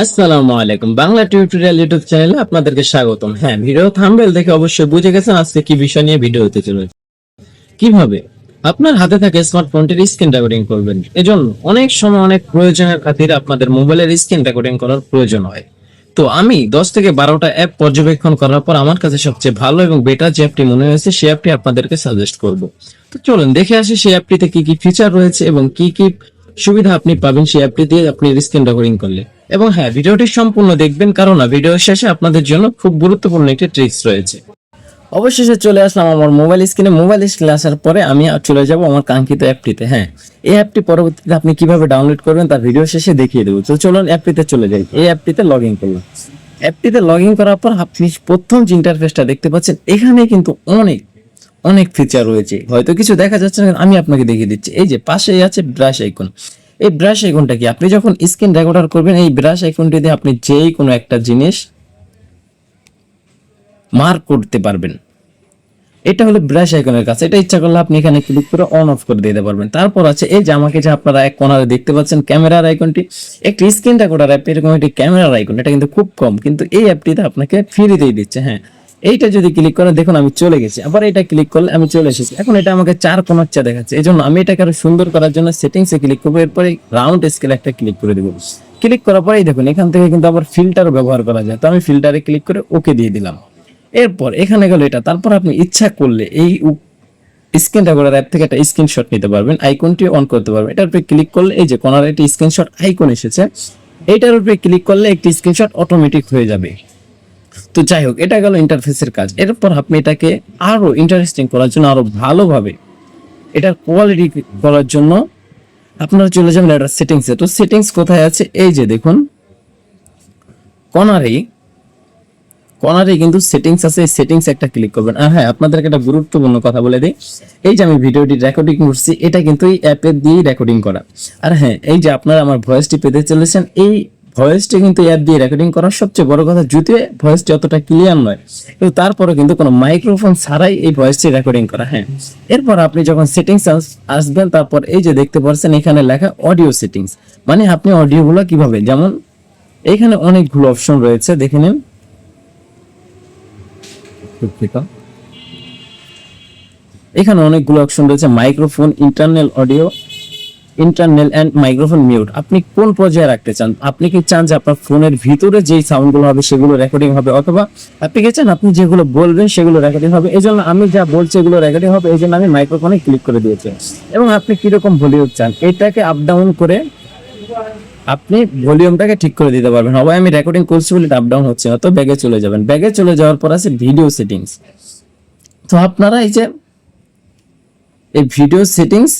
আসসালামু আলাইকুম। Bangla tutorial YouTube চ্যানেলে আপনাদেরকে স্বাগতম। হ্যাঁ ভিডিও থাম্বেল দেখে অবশ্যই বুঝে গেছেন আজকে কি বিষয় নিয়ে ভিডিও হতে চলেছে। কীভাবে? আপনার হাতে থাকা স্মার্টফোনটির স্ক্রিন রেকর্ডিং করবেন। এজন্য অনেক সময় অনেক প্রয়োজনের খাতিরে আপনাদের মোবাইলের স্ক্রিন রেকর্ডিং করার প্রয়োজন হয়। তো আমি দশ থেকে বারোটা অ্যাপ পর্যবেক্ষণ করার পর আমার কাছে সবচেয়ে ভালো এবং বেটার যে অ্যাপটি মনে হয়েছে, সেই অ্যাপটি আপনাদেরকে সাজেস্ট করব। তো চলুন দেখে আসি সেই অ্যাপটিতে কি কি ফিচার রয়েছে এবং কি কি সুবিধা আপনি পাবেন সেই অ্যাপটি দিয়ে আপনি স্ক্রিন রেকর্ডিং করলে। এবং হ্যাঁ ভিডিওটি সম্পূর্ণ দেখবেন কারণ ভিডিও শেষে আপনাদের জন্য খুব গুরুত্বপূর্ণ একটি ট্রিক্স রয়েছে। অবশেষে চলে আসলাম আমার মোবাইল স্ক্রিনে মোবাইল স্ক্রিনে আসার পরে আমি চলে যাব আমার কাঙ্ক্ষিত অ্যাপটিতে হ্যাঁ। এই অ্যাপটি পরবর্তীতে আপনি কীভাবে ডাউনলোড করবেন তার ভিডিও শেষে দেখিয়ে দেবো। তো চলুন অ্যাপটিতে চলে যাই। এই অ্যাপটিতে লগ ইন করলাম। অ্যাপটিতে লগ ইন করার পর আপনি প্রথম যে ইন্টারফেসটা দেখতে পাচ্ছেন, এখানে কিন্তু অনেক অনেক ফিচার রয়েছে। হয়তো কিছু দেখা যাচ্ছে না আমি আপনাকে দেখিয়ে দিচ্ছি। এই যে পাশেই আছে ব্রাশ আইকন এই ব্রাশ আইকনটা কি? আপনি যখন স্ক্রিন রেকর্ডার করবেন, এই ব্রাশ আইকনটি দিয়ে আপনি যেই কোনো একটা জিনিস মার্ক করতে পারবেন। এটা হলো ব্রাশ আইকনের কাছে এটা ইচ্ছা করলে আপনি এখানে ক্লিক করে অন অফ করে দিতে পারবেন। তারপর আছে, এই যে আমাকে যে আপনারা এক কোনারে দেখতে পাচ্ছেন ক্যামেরার আইকনটি, একটি স্ক্রিন রেকর্ডার অ্যাপ এরকম একটি ক্যামেরার আইকন, এটা কিন্তু খুব কম, কিন্তু এই অ্যাপটিতে আপনাকে ফ্রিতেই দিচ্ছে হ্যাঁ। এইটা যদি ক্লিক করে, দেখুন আমি চলে গেছি। আবার এটা ক্লিক করলে আমি চলে এসেছি। এখন এটা আমাকে চার কোনাচ্চা দেখাচ্ছে। এই জন্য আমি এটাকে আরও সুন্দর করার জন্য সেটিংস ক্লিক করব। এরপরে রাউন্ড স্কেল একটা ক্লিক করে দেবো। ক্লিক করার পরেই দেখুন, এখান থেকে কিন্তু আবার ফিল্টার ব্যবহার করা যায়। তো আমি ফিল্টারে ক্লিক করে ওকে দিয়ে দিলাম। এরপর এখানে গেল এটা। তারপর আপনি ইচ্ছা করলে এই স্ক্রিন রেকর্ডার অ্যাপ থেকে একটা স্ক্রিনশট নিতে পারবেন। আইকনটি অন করতে পারবেন। এটার উপরে ক্লিক করলে এই যে কোনার একটি স্ক্রিনশট আইকন এসেছে। এইটার উপরে ক্লিক করলে একটি স্ক্রিনশট অটোমেটিক হয়ে যাবে। তো যাই হোক, এটা গেল ইন্টারফেসের কাজ। এরপর আপনি এটাকে আরও ইন্টারেস্টিং করার জন্য, আরও ভালোভাবে এটার কোয়ালিটি করার জন্য আপনারা চলে যাবেন এটা সেটিংসে তো সেটিংস কোথায় আছে? এই যে দেখুন কর্নারেই কর্নারে কিন্তু সেটিংস আছে, এই সেটিংস একটা ক্লিক করবেন। আর হ্যাঁ আপনাদেরকে একটা গুরুত্বপূর্ণ কথা বলে দিই। এই যে আমি ভিডিওটি রেকর্ডিং করছি, এটা কিন্তু এই অ্যাপের দিয়ে রেকর্ডিং করা। আর হ্যাঁ এই যে আপনারা আমার ভয়েসটি পেতে চলেছেন, এই ভয়েসটি কিন্তু অ্যাপ দিয়ে রেকর্ডিং করার সবচেয়ে বড় কথা যদিও ভয়েসটি অতটা ক্লিয়ার নয়। কিন্তু তারপরে কিন্তু কোনো মাইক্রোফোন ছাড়াই এই ভয়েসটি রেকর্ডিং করা হ্যাঁ। এরপর আপনি যখন সেটিংস আসবেন, তারপর এই যে দেখতে পাচ্ছেন, এখানে লেখা অডিও সেটিংস মানে আপনি অডিওগুলো কীভাবে যেমন এখানে অনেকগুলো অপশন রয়েছে, দেখে নিন। এখানে অনেকগুলো অপশন রয়েছে microphone internal audio internal and microphone mute আপনি কোন পর্যায়ে রাখতে চান? আপনি কি চান যে আপনার ফোনের ভিতরে যেই সাউন্ডগুলো হবে সেগুলো রেকর্ডিং হবে, অথবা আপনি কি চান আপনি যেগুলো বলবেন সেগুলো রেকর্ডিং হবে? এই জন্য আমি যা বলছি এগুলো রেকর্ডিং হবে এই জন্য আমি মাইক্রোফোনে ক্লিক করে দিয়েছি। এবং আপনি কীরকম ভলিউম চান? এটাকে আপ ডাউন করে আপনি ভলিউমটাকে ঠিক করে দিতে পারবেন। হবে আমি রেকর্ডিং করছি বলে আপ ডাউন হচ্ছে না, তো ব্যাগে চলে যাবেন। ব্যাগে চলে যাওয়ার পর আছে ভিডিও সেটিংস তো আপনারা এই যে, এই ভিডিও সেটিংস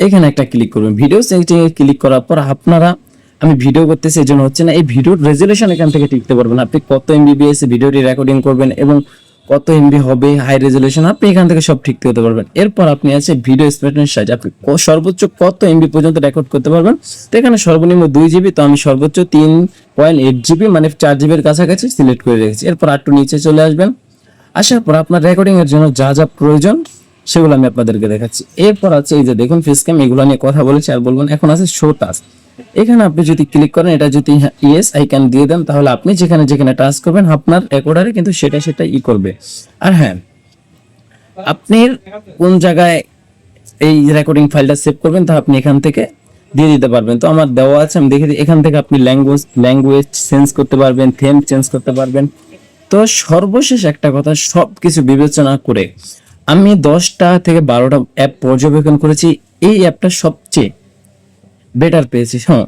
এখানে একটা ক্লিক করবেন ভিডিও সেটিং এ ক্লিক করার পর আপনারা, আমি ভিডিও করতেছি এই জন্য হচ্ছে না, এই ভিডিওর রেজুলেশন এখান থেকে ঠিকতে পারবেন। আপনি কত এমবিবিএস ভিডিওটি রেকর্ডিং করবেন এবং কত এমবি হবে হাই রেজুলেশন আপনি এখান থেকে সব ঠিক করতে পারবেন। এরপর আপনি আছে ভিডিও স্পেশন সাইজ আপনি সর্বোচ্চ কত এমবি পর্যন্ত রেকর্ড করতে পারবেন? তো এখানে সর্বনিম্ন দুই জিবি তো আমি সর্বোচ্চ তিন পয়েন্ট এইট জিবি মানে চার জিবির কাছাকাছি সিলেক্ট করে রেখেছি। এরপর একটু নিচে চলে আসবেন। আসার পর আপনার রেকর্ডিং এর জন্য যা যা প্রয়োজন সেগুলো আমি আপনাদেরকে দেখাচ্ছি। এরপর আছে এই যে দেখুন ফেস ক্যাম এগুলো নিয়ে কথা বলেছি আর বলবেন এখন আছে শো টাচ এখানে আপনি যদি ক্লিক করেন, এটা যদি ইয়েস আই ক্যান দিয়ে দেন, তাহলে আপনি যেখানে যেখানে টাচ করবেন, আপনার রেকর্ডারে কিন্তু সেটা সেটা ই করবে। আর হ্যাঁ আপনি কোন জায়গায় এই রেকর্ডিং ফাইলটা সেভ করবেন, তা আপনি এখান থেকে দিয়ে দিতে পারবেন। তো আমার দেওয়া আছে, আমি দেখে এখান থেকে আপনি ল্যাঙ্গুয়েজ ল্যাঙ্গুয়েজ চেঞ্জ করতে পারবেন থেম চেঞ্জ করতে পারবেন। তো সর্বশেষ একটা কথা সব কিছু বিবেচনা করে আমি দশটা থেকে বারোটা অ্যাপ পর্যবেক্ষণ করেছি, এই অ্যাপটা সবচেয়ে বেটার পেয়েছি হ্যাঁ।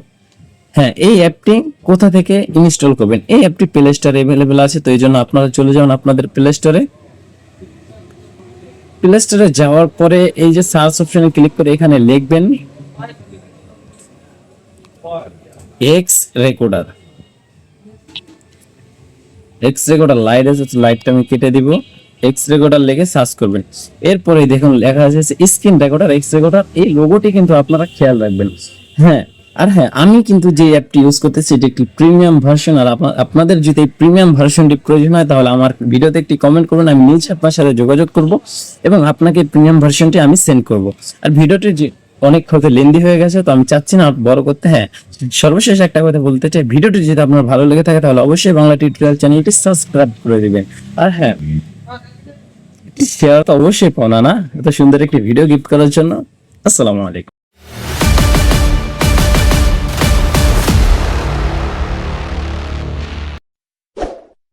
হ্যাঁ এই অ্যাপটি কোথা থেকে ইনস্টল করবেন? এই অ্যাপটি প্লে স্টোরে অ্যাভেলেবেল আছে, তো এই জন্য আপনারা চলে যান আপনাদের প্লে স্টোরে প্লে স্টোরে যাওয়ার পরে এই যে সার্চ অপশনে ক্লিক করে এখানে লিখবেন X recorder X recorder lite আছে লাইটটা আমি কেটে দিব। এক্স রেকর্ডার লিখে সার্চ করবেন। এরপরে দেখুন লেখা আছে স্ক্রিন রেকর্ডার এক্স রেকর্ডার এই লোগোটি কিন্তু আপনারা খেয়াল রাখবেন। হ্যাঁ আর হ্যাঁ আমি কিন্তু যে অ্যাপটি ইউজ করতেছি, এটি একটি প্রিমিয়াম ভার্সন আর আপনাদের যদি এই প্রিমিয়াম ভার্সনটি প্রয়োজন হয়, তাহলে আমার ভিডিওতে একটি কমেন্ট করবেন আমি নিজে আপনার সাথে যোগাযোগ করব, এবং আপনাকে প্রিমিয়াম ভার্সনটি আমি সেন্ড করব। আর ভিডিওটি যে অনেক হতে লেন্দি হয়ে গেছে, তো আমি চাচ্ছি না বড় করতে। হ্যাঁ সর্বশেষ একটা কথা বলতে চাই, ভিডিওটি যদি আপনার ভালো লেগে থাকে, তাহলে অবশ্যই বাংলা টিউটোরিয়াল চ্যানেলটি সাবস্ক্রাইব করে দেবেন। আর হ্যাঁ শেয়ার তো অবশ্যই পাওনা না। এত সুন্দর একটি ভিডিও গিফট করার জন্য। আসসালামু আলাইকুম।